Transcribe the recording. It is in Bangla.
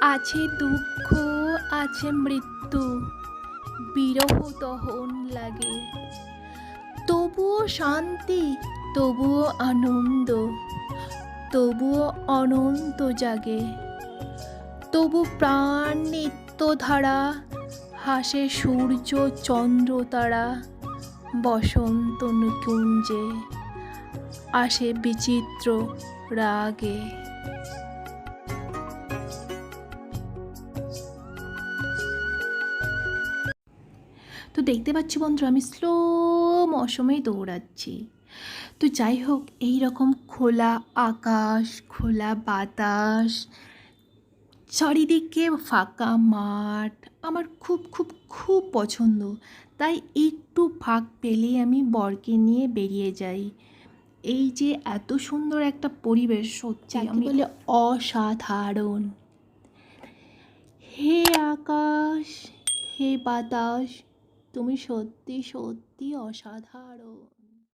আছে দুঃখ, আছে মৃত্যু। বিরহ দহন লাগে। তবুও শান্তি, তবুও আনন্দ, তবুও অনন্ত জাগে। তবু প্রাণ নিত্যধারা হাসে সূর্য চন্দ্র তারা, বসন্ত নিকুঞ্জে আসে বিচিত্র রাগে। তো দেখতে পাচ্ছ বন্ধুরা আমি স্লো মৌসুমেই দৌড়াচ্ছি। তো যাই হোক এই রকম খোলা আকাশ খোলা বাতাস চারিদিকে ফাঁকা মাঠ আমার খুব খুব খুব পছন্দ। তাই একটু ফাঁক পেলেই আমি বরকে নিয়ে বেরিয়ে যাই। এই যে এত সুন্দর একটা পরিবেশ সত্যি আমি বলে অসাধারণ। হে আকাশ হে বাতাস তুমি সত্যি সত্যি অসাধারণ।